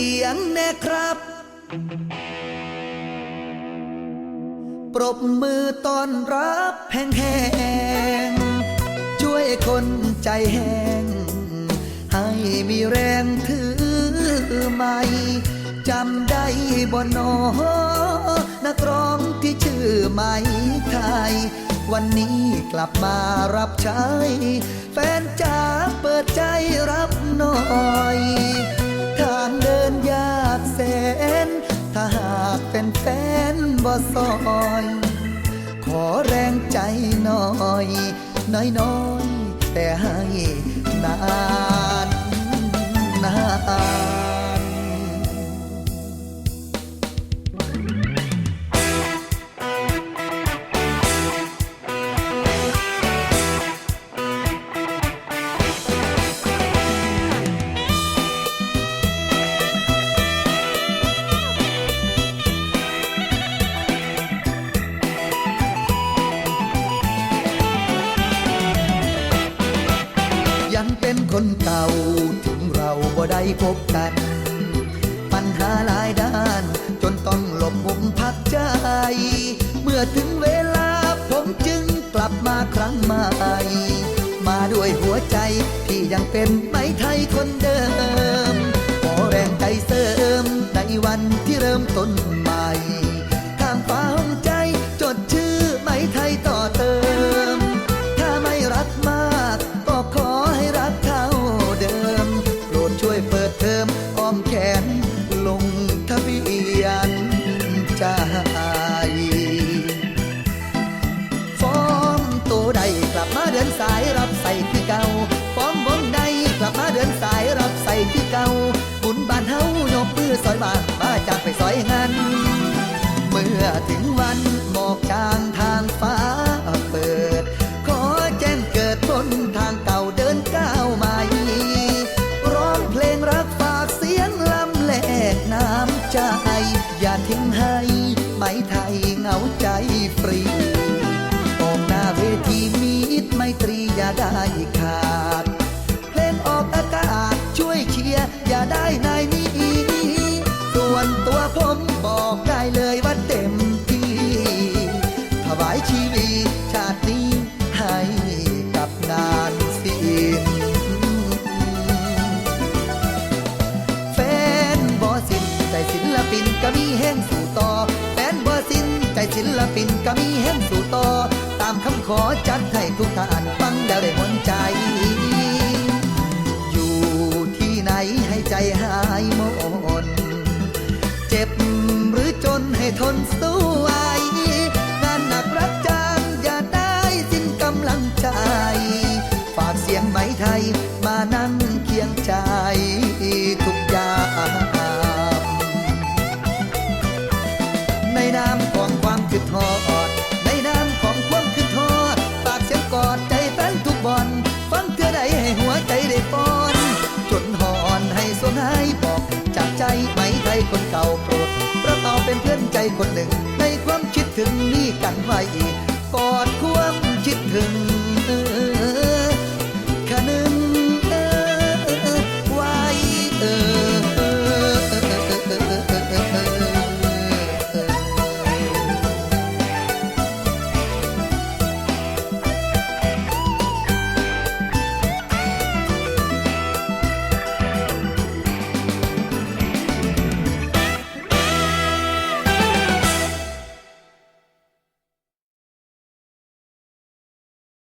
ียงแน่ครับ ปรบมือต้อนรับแห้งๆ ช่วยคนใจแห้ง ให้มีแรงถือไม่จำได้บ่นอนักร้องที่ชื่อไหมไทย วันนี้กลับมารับใช้ แฟนจ๋าเปิดใจรับน่อย ซอย ขอแรงใจหน่อย น้อยๆ แต่ให้นานน คนเก่า ถึงเราบ่ได้พบกัน ปัญหาหลายด้าน จนต้องหลบมุมพักใจ เมื่อถึงเวลาผมจึงกลับมาครั้งใหม่มาด้วยหัวใจที่ยังเป็นไม้ไทยคนเดิม ขอแรงใจเสริมในวันที่เริ่มต้นใหม่ากไปซอยงานเมื่อถึงวันหมอกจางทางฟ้าเปิด ขอแจ้งเกิดบนทางเก่าเดินก้าวใหม่ ร้องเพลงรักฝากเสียงลำแหลกน้ำใจ อย่าทิ้งให้ไหมไทยเหงาใจฟรีออกหน้าเวทีมีดไมตรีอย่าได้ขาด เพลงออกอากาศช่วยเชียร์อย่าได้ ปินก็มีแห้งสู่ต่อแฟนบอสินใจศิลปินก็มีแห้งสู่ต่อตามคำขอจัดให้ทุกท่านฟังแล้วได้หนใจ อยู่ที่ไหนให้ใจหายหมนเจ็บหรือจนให้ทนสู้ไหวงานหนักรับจ้างอย่าได้สิ้นกำลังใจ ฝากเสียงไหมไทยมานั่งเคียงใจทุกอย่าม นนามของความคิดทอด ในนามของความคิดทอด ปากเสียงกอดใจแฟนทุกบอลฟังเธอใดให้หัวใจได้ปอน จนหอนให้สวงหายบอก จากใจไหมไทยคนเก่าโปรดประเต่าเป็นเพื่อนใจคนหนึ่ง ในความคิดถึงนี่กันไว้กอดความคิดถึง